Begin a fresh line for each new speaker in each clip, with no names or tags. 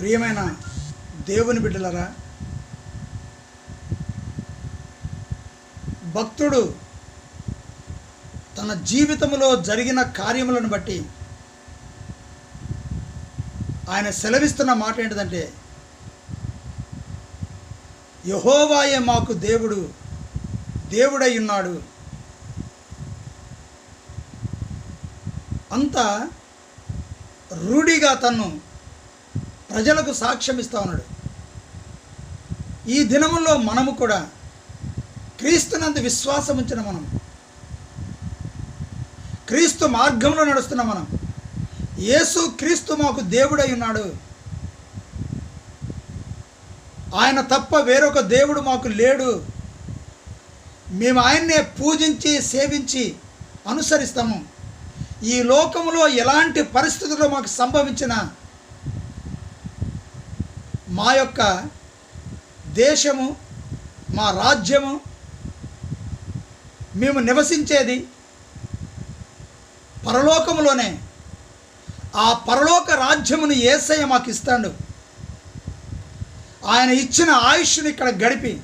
ప్రియమైన దేవుని బిడ్డలరా భక్తుడు తన జీవితంలో జరిగిన కార్యములను బట్టి ఆయన సెలవిస్తున్న మాట ఏంటిదంటే యహోవాయే మాకు దేవుడు దేవుడై ఉన్నాడు. అంత రూఢిగా తను ప్రజలకు సాక్ష్యం ఇస్తా ఉన్నాడు. ఈ దినముల్లో మనము కూడా క్రీస్తునందు విశ్వాసం ఉంచిన మనం క్రీస్తు మార్గంలో నడుస్తున్న మనం యేసు క్రీస్తు మాకు దేవుడై ఉన్నాడు. ఆయన తప్ప వేరొక దేవుడు మాకు లేడు. మేము ఆయన్నే పూజించి సేవించి అనుసరిస్తాము. ఈ లోకంలో ఎలాంటి పరిస్థితులు మాకు సంభవించిన మా యొక్క దేశము మా రాజ్యము మేము నివసించేది పరలోకములోనే. ఆ పరలోక రాజ్యమును ఏసయ్య మాకు ఇస్తాడు. ఆయన ఇచ్చిన ఆయుష్ని ఇక్కడ గడిపి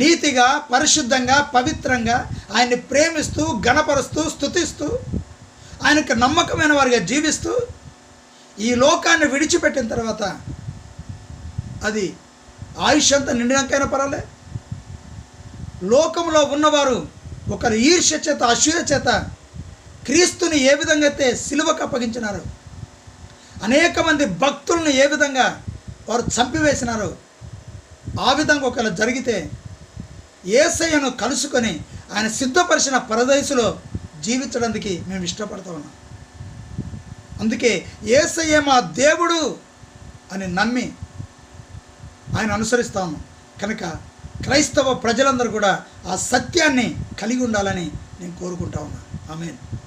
నీతిగా పరిశుద్ధంగా పవిత్రంగా ఆయన్ని ప్రేమిస్తూ గణపరుస్తూ స్తుతిస్తూ ఆయనకు నమ్మకమైన వారిగా జీవిస్తూ ఈ లోకాన్ని విడిచిపెట్టిన తర్వాత అది ఆయుష్ అంతా నిండినాకైనా పర్వాలే. లోకంలో ఉన్నవారు ఒకరు ఈర్ష్య చేత అసూయ చేత క్రీస్తుని ఏ విధంగా అయితే సిలువకు అప్పగించినారు అనేక మంది భక్తులను ఏ విధంగా వారు చంపివేసినారు ఆ విధంగా ఒకవేళ జరిగితే ఏసయ్యను కలుసుకొని ఆయన సిద్ధపరిచిన పరదయసులో జీవించడానికి మేము ఇష్టపడతా ఉన్నాం. అందుకే ఏసయ్య మా దేవుడు అని నమ్మి ఆయన అనుసరిస్తాము. కనుక క్రైస్తవ ప్రజలందరూ కూడా ఆ సత్యాన్ని కలిగి ఉండాలని నేను కోరుకుంటా ఉన్నాను ఆమెను.